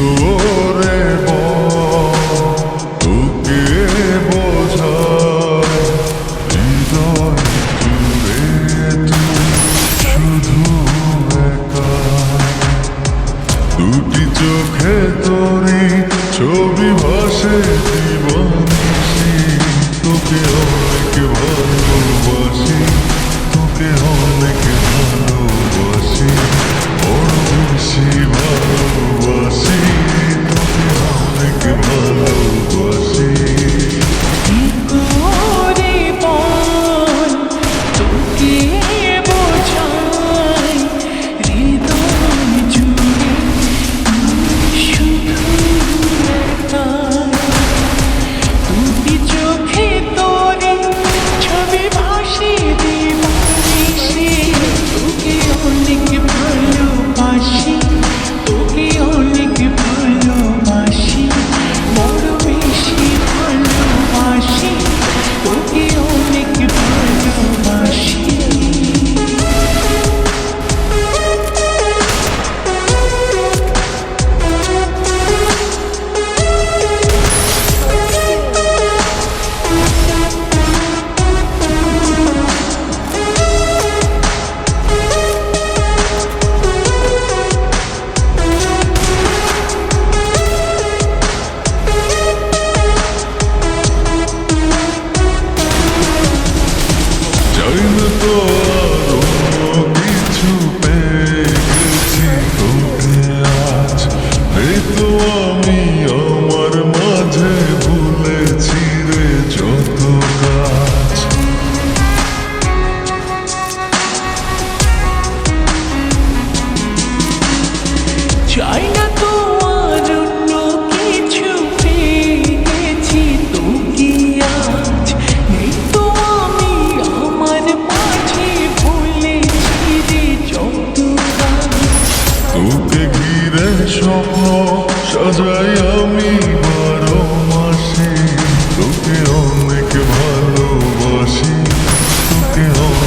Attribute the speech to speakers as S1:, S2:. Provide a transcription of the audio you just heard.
S1: করে তোকে বোঝায় দুটি চোখে তোরি ছবি ভাসে চাই না তোমার অন্য কিছু পেয়েছি। তো
S2: কি আজ? নেই তো আমি আমার মাঝে বলেছি রে যত
S1: তোকে ঘিরে স্বপ্ন সাজাই আমি বারো মাসে। তোকে অনেক ভালোবাসি, তোকে অনেক